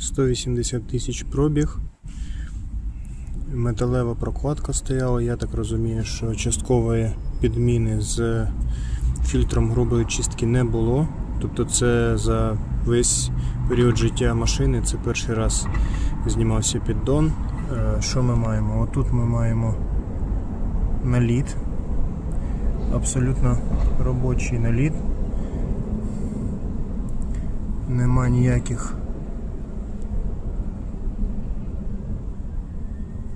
180 тисяч пробіг. Металева прокладка стояла, я так розумію, що часткової підміни з фільтром грубої чистки не було. Тобто це за весь період життя машини, це перший раз знімався піддон. Е, Що ми маємо? Отут ми маємо наліт. Абсолютно робочий наліт. Нема ніяких.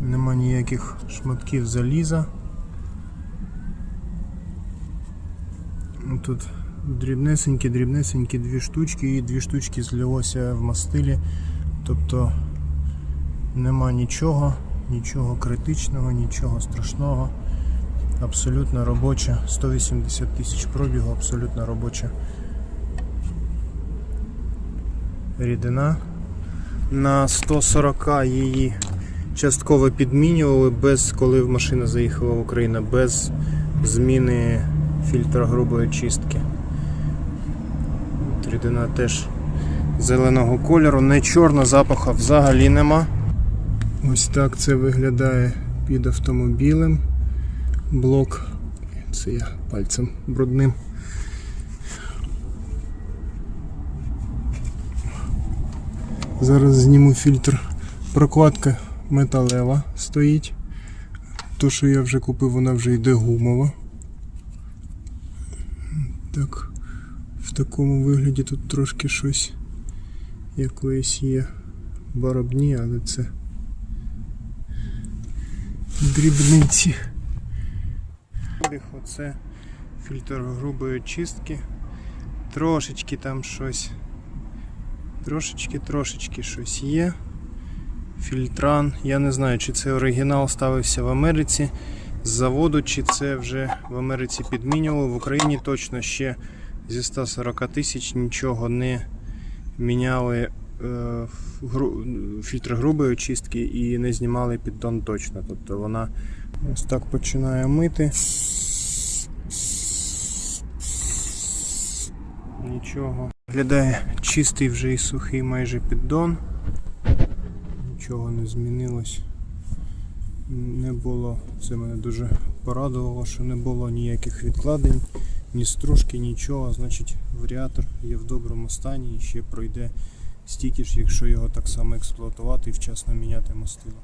Нема ніяких шматків заліза. Ну, Тут дрібнесенькі, дрібнесенькі дві штучки і дві штучки злилося в мастилі. Тобто нема нічого, нічого критичного, нічого страшного. Абсолютно робоча, 180 тисяч пробігу, абсолютно робоча рідина. На 140 її частково підмінювали, без, коли машина заїхала в Україну, без зміни фільтра грубої чистки. От Рідина теж зеленого кольору, не чорна, запаха взагалі нема. Ось так це виглядає під автомобілем. Блок. Це я пальцем брудним. Зараз зніму фільтр. Прокладка металева стоїть. То, що я вже купив, вона вже йде гумова. Так, в такому вигляді тут трошки щось якоїсь є барабні, але це дрібниці. Оце фільтр грубої чистки. Трошечки там щось. Трошечки, трошечки щось є. Фільтран. Я не знаю, чи це оригінал ставився в Америці з заводу, чи це вже в Америці підмінювали. В Україні точно ще зі 140 тисяч нічого не міняли е, фільтр грубої очистки і не знімали піддон точно. Тобто вона ось так починає мити. Нічого. Виглядає чистий вже і сухий майже піддон. Нічого не змінилось. Не було. Це мене дуже порадувало, що не було ніяких відкладень, ні стружки, нічого. Значить, варіатор є в доброму стані і ще пройде стільки ж, якщо його так само експлуатувати і вчасно міняти мастило.